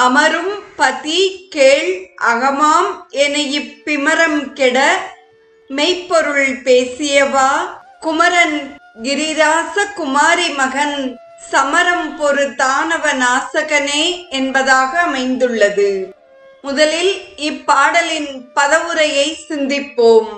அமரும் பதி கேள் அகமாம் என இப்பிமரம் கெட மெய்ப்பொருள் பேசியவா? குமரன் கிரிராச குமாரி மகன் சமரம் பொறு தானவ நாசகனே என்பதாக அமைந்துள்ளது. முதலில் இப்பாடலின் பதவுரையை சிந்திப்போம்.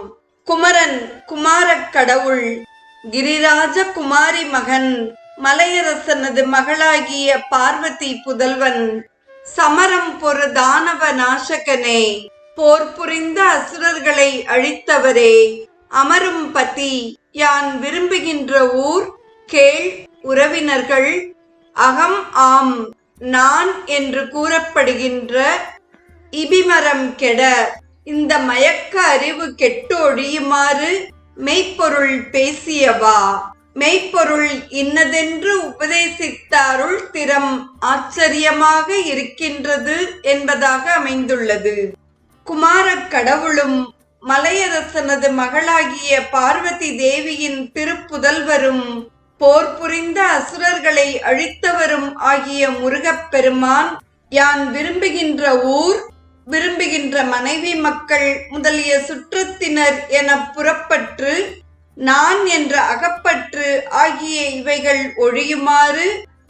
குமரன் குமாரக் கடவுள் கிரிராஜ குமாரி மகன் மலையரசனது மகளாகிய பார்வதி புதல்வன் சமரம் பொறு தானவ நாசகனே. போர் புரிந்த அசுரர்களை அழித்தவரே. அமரும் பதி யான் விரும்புகின்ற ஊர் கேள் உறவினர்கள் அகம் ஆம் நான் என்று கூறப்படுகின்ற இபிமரம் கெட. இந்த மயக்க அறிவு கெட்டொழியுமாறு மெய்ப்பொருள் பேசியவா? மெய்ப்பொருள் இன்னதென்று உபதேசித்த அருள் திறம் ஆச்சரியமாக இருக்கின்றது என்பதாக அமைந்துள்ளது. குமாரக் கடவுளும் மலையரசனது மகளாகிய பார்வதி தேவியின் திருப்புதல்வரும் போர் புரிந்த அசுரர்களை அழித்தவரும் ஆகிய முருகப் பெருமான் யான் விரும்புகின்ற ஊர் விரும்புகின்ற மனைவி மக்கள் முதலிய சுற்றத்தினர் என புறப்பற்று நான் என்ற அகப்பற்று ஆகிய இவைகள் ஒழியுமாறு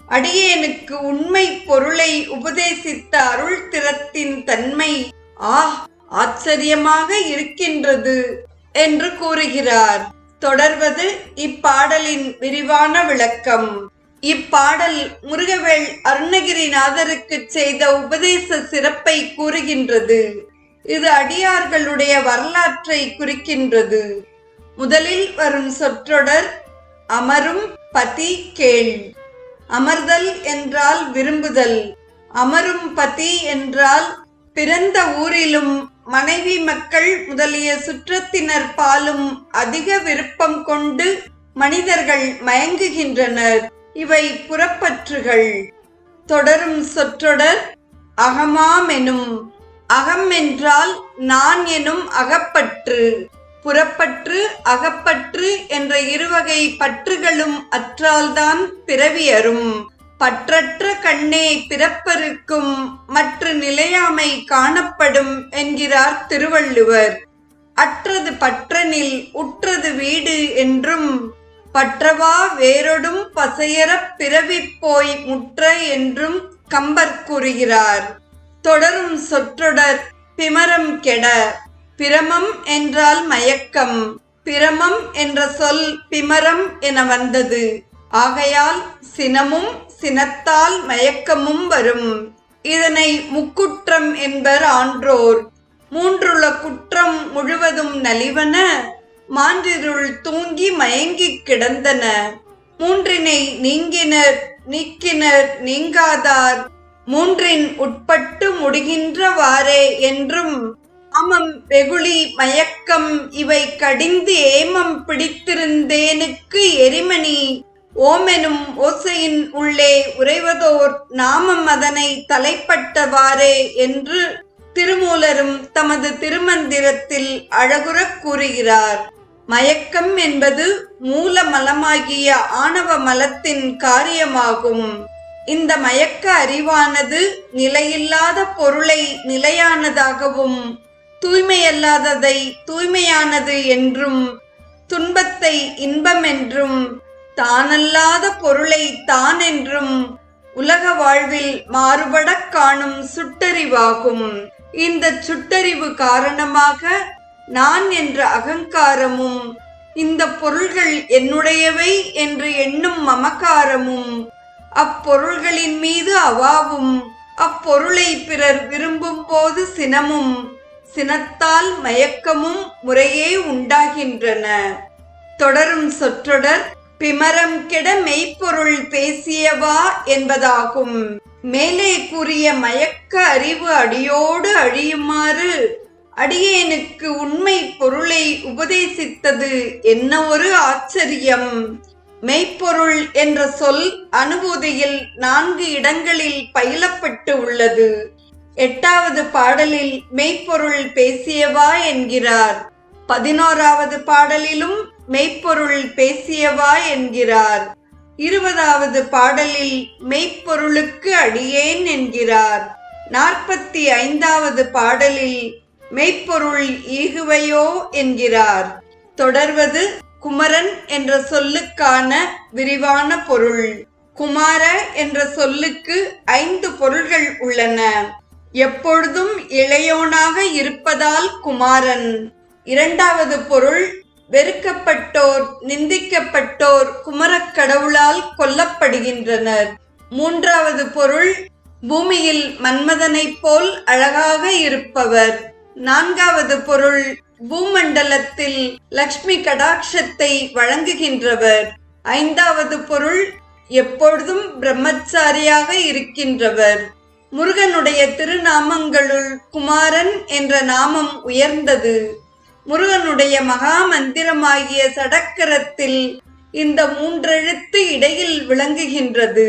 அடியேனுக்கு உண்மை பொருளை உபதேசித்த அருள் திறத்தின் தன்மை ஆ ஆச்சரியமாக இருக்கின்றது என்று கூறுகிறார். தொடர்வது இப்பாடலின் விரிவான விளக்கம். இப்பாடல் முருகவேள் அருணகிரிநாதருக்கு செய்த உபதேச சிறப்பை கூறுகின்றது. இது அடியார்களுடைய வரலாற்றை குறிக்கின்றது. முதலில் வரும் சொற்றொடர் அமரும் பதி கேள். அமர்தல் என்றால் விரும்புதல். அமரும் பதி என்றால் பிறந்த ஊரிலும் மனைவி மக்கள் முதலிய சுற்றத்தினர் பாலும் அதிக விருப்பம் கொண்டு மனிதர்கள் மயங்குகின்றனர். இவை புறப்பற்றுகள். தொடரும் சொற்றொடர் அகமாமெனும். அகம் என்றால் நான் எனும் அகப்பற்று. புறப்பற்று அகப்பற்று என்ற இருவகை பற்றுகளும் அற்றால்தான் பிறவியரும். பற்றற்ற கண்ணே பிறப்பருக்கும் மற்ற நிலையாமை காணப்படும் என்கிறார் திருவள்ளுவர். அற்றது பற்றனில் உற்றது வீடு என்றும் பற்றவா வேரொடும் பசையரப் பிறவி போய் முற்ற என்றும் கம்பர் கூறுகிறார். தொடரும் சொற்றொடர் பிமரம் கெட. பிரமம் என்றால் மயக்கம். பிரமம் என்ற சொல் பிமரம் என வந்தது. ஆகையால் சினமும் சினத்தால் மயக்கமும் வரும். இதனை முக்குற்றம் என்பர் ஆன்றோர். மூன்றுள்ள குற்றம் முழுவதும் நலிவன மான்றிருள் தூங்கி மயங்கிக் கிடந்தன. மூன்றினை நீங்கினர் நீக்கினர் நீங்காதார். மூன்றின் உட்பட்டு முடிகின்றவாறே என்றும் ஆமம் வெகுளி மயக்கம் இவை கடிந்து ஏமம் பிடித்திருந்தேனுக்கு எரிமணி. ஓமெனும் ஓசையின் உள்ளே உறைவதோர் நாமம் அதனை தலைப்பட்டவாறே என்று திருமூலரும் தமது திருமந்திரத்தில் அழகுறக் கூறுகிறார். மயக்கம் என்பது மூல மலமாகிய ஆணவ மலத்தின் காரியமாகும். இந்த மயக்க அறிவானது நிலையில்லாத பொருளை நிலையானதாகவும் தூய்மையல்லாததை தூய்மையானது என்றும் துன்பத்தை இன்பம் என்றும் தானல்லாத பொருளை தான் என்றும் உலக வாழ்வில் மாறுபடக் காணும் சுட்டறிவாகும். இந்த சுட்டறிவு காரணமாக நான் என்ற அகங்காரமும் இந்த பொருள்கள் என்னுடையவை என்று எண்ணும் மமக்காரமும் அப்பொருள்களின் மீது அவாவும் அப்பொருளை பிறர் விரும்பும் போது சினமும் சினத்தால் மயக்கமும் முறையே உண்டாகின்றன. தொடரும் சொற்றொடர் பிமரம் கெட மெய்ப்பொருள் பேசியவா என்பதாகும். மேலே கூறிய மயக்க அறிவு அடியோடு அழியுமாறு அடியேனுக்கு உண்மை பொருளை உபதேசித்தது என்ன ஒரு ஆச்சரியம். மெய்ப்பொருள் என்ற சொல் அனுபூதியில் நான்கு இடங்களில் பயிலப்பட்டு உள்ளது. எட்டாவது பாடலில் மெய்ப்பொருள் பேசியவா என்கிறார். பதினோராவது பாடலிலும் மெய்ப்பொருள் பேசியவா என்கிறார். இருபதாவது பாடலில் மெய்ப்பொருளுக்கு அடியேன் என்கிறார். நாற்பத்தி ஐந்தாவது பாடலில் மெய்ப்பொருள் ஈகுவையோ என்கிறார். தொடர்வது குமரன் என்ற சொல்லுக்கான விரிவான பொருள். குமார என்ற சொல்லுக்கு ஐந்து பொருள்கள் உள்ளன. எப்பொழுதும் இளையோனாக இருப்பதால் குமாரன். இரண்டாவது பொருள் வெறுக்கப்பட்டோர் நிந்திக்கப்பட்டோர் குமரக் கடவுளால் கொல்லப்படுகின்றனர். மூன்றாவது பொருள் பூமியில் மன்மதனைப் போல் அழகாக இருப்பவர். நான்காவது பொருள் பூமண்டலத்தில் லக்ஷ்மி கடாட்சத்தை வழங்குகின்றவர். ஐந்தாவது பொருள் எப்பொழுதும் பிரம்மச்சாரியாக இருக்கின்றவர். முருகனுடைய திருநாமங்களுள் குமாரன் என்ற நாமம் உயர்ந்தது. முருகனுடைய மகா மந்திரமாகிய சடக்கரத்தில் இந்த மூன்றெழுத்து இடையில் விளங்குகின்றது.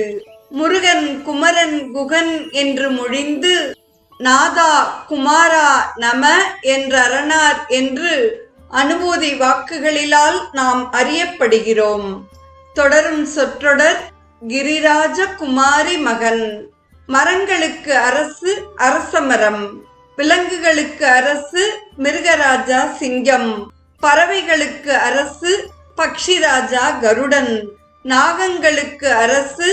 முருகன் குமரன் குகன் என்று மொழிந்து நாதா குமாரா நம என்றரணார் என்று அனுபூதி வாக்குகளிலால் நாம் அறியப்படுகிறோம். தொடரும் சொற்றொடர் கிரிராஜ குமாரி மகன் மரங்களுக்கு அரசு அரசமரம் விலங்குகளுக்கு அரசு மிருகராஜா சிங்கம் பறவைகளுக்கு அரசு பக்ஷிராஜா கருடன் நாகங்களுக்கு அரசு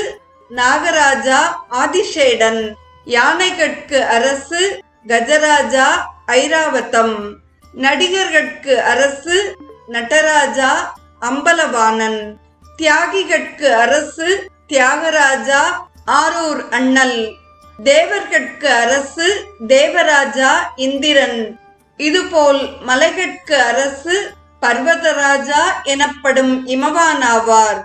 நாகராஜா ஆதிஷேடன் யானைகட்கு அரசு கஜராஜா ஐராவதம் நடிகர்கட்கு அரசு நடராஜா அம்பலவாணன் தியாகிகட்கு அரசு தியாகராஜா ஆரூர் அண்ணல் தேவர்கட்கு அரசு தேவராஜா இந்திரன். இதுபோல் மலைகட்கு அரசு பர்வதராஜா எனப்படும் இமவானாவார்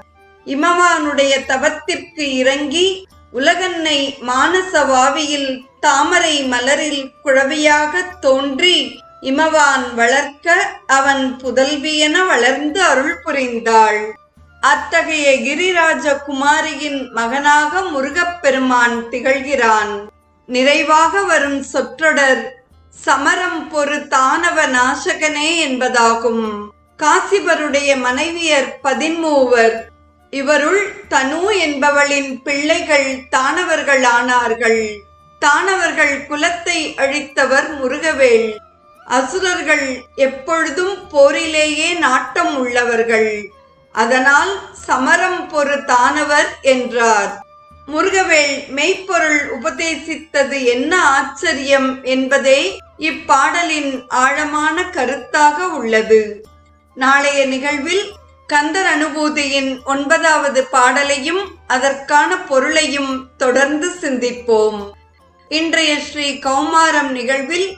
இமவானுடைய தவத்திற்கு இறங்கி உலகன்னை மானசவாவியில் தாமரை மலரில் குழவியாக தோன்றி இமவான் வளர்க்க அவன் புதல்வியென வளர்ந்து அருள் புரிந்தாள். அத்தகைய கிரிராஜ குமாரியின் மகனாக முருகப்பெருமான் திகழ்கிறான். நிறைவாக வரும் சொற்றொடர் சமரம் பொறு தானவ நாசகனே என்பதாகும். காசிபருடைய மனைவியர் பதின்மூவர். இவருள் தனு என்பவளின் பிள்ளைகள் தானவர்கள் ஆனார்கள் தானவர்கள் குலத்தை அழித்தவர் முருகவேள். அசுரர்கள் எப்பொழுதும் போரிலேயே நாட்டம் உள்ளவர்கள். அதனால் சமரம் பொறுத்தானவர் என்றார். முருகவேள் மெய்ப்பொருள் உபதேசித்தது என்ன ஆச்சரியம் என்பதே இப்பாடலின் ஆழமான கருத்தாக உள்ளது. நாளைய நிகழ்வில் கந்தர் அனுபூதியின் ஒன்பதாவது பாடலையும் அதற்கான பொருளையும் தொடர்ந்து சிந்திப்போம். இன்றைய ஸ்ரீ கௌமாரம் நிகழ்வில்